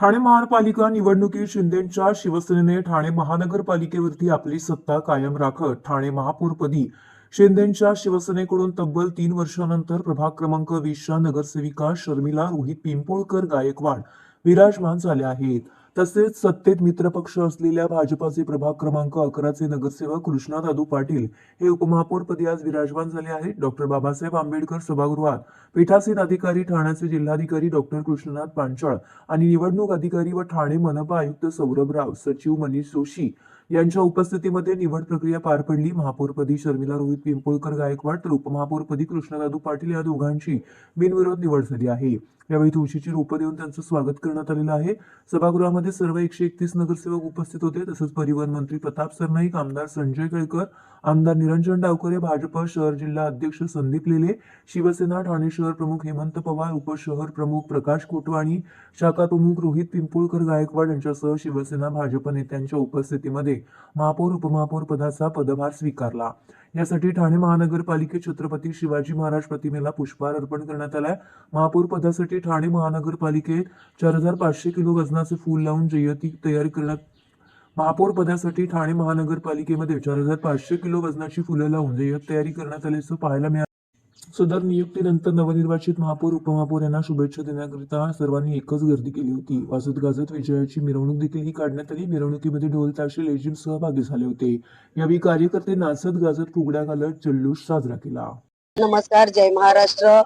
ठाणे महानगरपालिका निवडणुकीत शिंदेंच्या शिवसेनेने ठाणे महानगरपालिकेवरती आपली सत्ता कायम राखत ठाणे महापौरपदी शिंदेंच्या शिवसेनेकडून तब्बल तीन वर्षानंतर प्रभाग क्रमांक वीसच्या नगरसेविका शर्मिला रोहित पिंपोळकर गायकवाड विराजमान झाल्या आहेत. तसेच सत्तेत मित्रपक्ष असलेल्या भाजपाचे प्रभाग क्रमांक अकराचे नगरसेवक कृष्णा दादू पाटील हे उपमहापौरपदी आज विराजमान झाले आहेत. डॉक्टर बाबासाहेब आंबेडकर सभागृहात पीठासीन अधिकारी ठाण्याचे जिल्हाधिकारी डॉक्टर कृष्णनाथ पांचाळ आणि निवडणूक अधिकारी व ठाणे मनपा आयुक्त सौरभ राव सचिव मनीष जोशी यांच्या उपस्थितीमध्ये निवड प्रक्रिया पार पडली. महापौरपदी शर्मिला रोहित पिंपळकर गायकवाड तर उपमहापौरपदी कृष्णदादू पाटील या दोघांची बिनविरोध निवड झाली आहे. यावेळी तुळशीची रोपं देऊन त्यांचं स्वागत करण्यात आलेलं आहे. सभागृहामध्ये सर्व एकशे एकतीस नगरसेवक उपस्थित होते. तसंच परिवहन मंत्री प्रताप सरनाईक आमदार संजय केळकर आमदार निरंजन डावकरे भाजप शहर जिल्हा अध्यक्ष संदीप लेले शिवसेना ठाणे शहर प्रमुख हेमंत पवार उपशहर प्रमुख प्रकाश कोटवाणी शाखा प्रमुख रोहित पिंपुळकर गायकवाड यांच्यासह शिवसेना भाजप नेत्यांच्या उपस्थितीमध्ये महापौर उपमहापौर पदाचा पदभार स्वीकारला. यासाठी ठाणे महानगरपालिकेत छत्रपती शिवाजी महाराज प्रतिमेला पुष्पहार अर्पण करण्यात आलाय. महापौर पदासाठी ठाणे महानगरपालिकेत चार हजार पाचशे किलो वजनाचे फूल लावून जयंती तयार करण्यात महापौर पदासाठी ठाणे महानगरपालिकेमध्ये चार हजार पाचशे किलो वजनाची फुलं लावून जय्यत तयारी करण्यात आल्याचं पाहायला मिळालं. सदर नियुक्तीनंतर नवनिर्वाचित महापौर उपमहापौर यांना शुभेच्छा देण्याकरिता सर्वांनी एकच गर्दी केली होती. वाजत गाजत विजयाची मिरवणूक देखील ही काढण्यात आली. मिरवणुकीमध्ये ढोल ताशे लेजिम सहभागी झाले होते. यावेळी कार्यकर्ते नाचत गाजत फुगड्या घालत जल्लोष साजरा केला. नमस्कार जय महाराष्ट्र.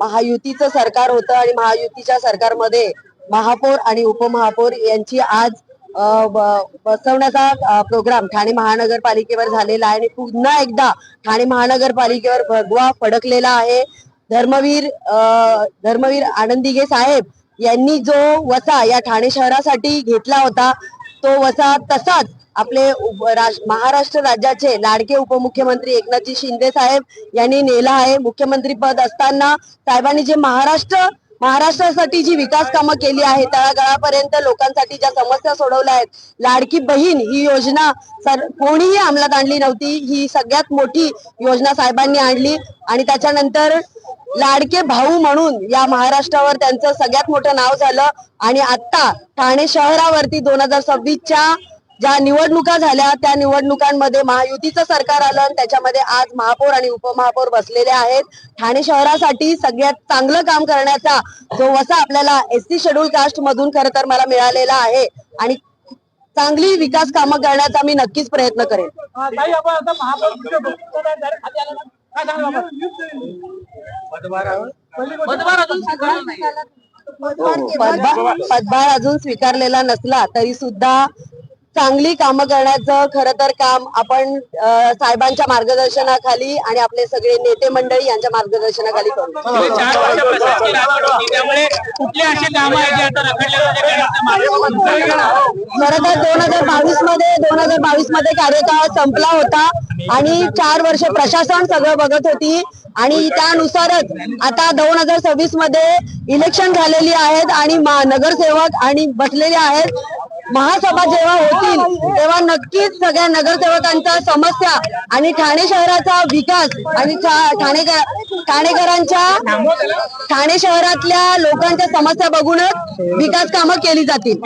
महायुतीचं सरकार होतं आणि महायुतीच्या सरकारमध्ये महापौर आणि उपमहापौर यांची आज बसवण्याचा प्रोग्राम ठाणे महानगरपालिकेवर झालेला आहे आणि पुन्हा एकदा ठाणे महानगरपालिकेवर भगवा फडकलेला आहे. धर्मवीर धर्मवीर आनंदीगे साहेब यांनी जो वसा या ठाणे शहरासाठी घेतला होता तो वसा तसाच आपले महाराष्ट्र राज्याचे लाडके उपमुख्यमंत्री एकनाथजी शिंदे साहेब यांनी नेला आहे. मुख्यमंत्री पद असताना साहेबांनी जे महाराष्ट्र महाराष्ट्रासाठी जी विकास कामं केली आहे तळागाळापर्यंत लोकांसाठी ज्या समस्या सोडवल्या आहेत लाडकी बहीण ही योजना कोणीही अंमलात आणली नव्हती. ही सगळ्यात मोठी योजना साहेबांनी आणली आणि त्याच्यानंतर लाडके भाऊ म्हणून या महाराष्ट्रावर त्यांचं सगळ्यात मोठं नाव झालं. आणि आता ठाणे शहरावरती दोन हजार सव्वीसच्या ज्या निवडणुका झाल्या त्या निवडणुकांमध्ये महायुतीचं सरकार आलं आणि त्याच्यामध्ये आज महापौर आणि उपमहापौर बसलेले आहेत. ठाणे शहरासाठी सगळ्यात चांगलं काम करण्याचा जो वसा आपल्याला एस सी शेड्यूल कास्ट मधून खरं तर मला मिळालेला आहे. आणि चांगली विकास कामं करण्याचा मी नक्कीच प्रयत्न करेन. हा, पदभार अजून पदभार अजून स्वीकारलेला नसला तरी सुद्धा चांगली कामं करण्याचं खरं तर काम आपण साहेबांच्या मार्गदर्शनाखाली आणि आपले सगळे नेते मंडळी यांच्या मार्गदर्शनाखाली खरं तर दोन हजार बावीसमध्ये दोन हजार बावीसमध्ये कार्यकाळ संपला होता आणि चार वर्ष प्रशासन सगळं बघत होती आणि त्यानुसारच आता दोन हजार सव्वीसमध्ये इलेक्शन झालेली आहेत आणि नगरसेवक आणि बसलेले आहेत. महासभा जेव्हा होतील तेव्हा नक्कीच सगळ्या नगरसेवकांच्या समस्या आणि ठाणे शहराचा विकास आणि ठाणेकर ठाणेकरांच्या ठाणे शहरातल्या लोकांच्या समस्या बघूनच विकास कामं केली जातील.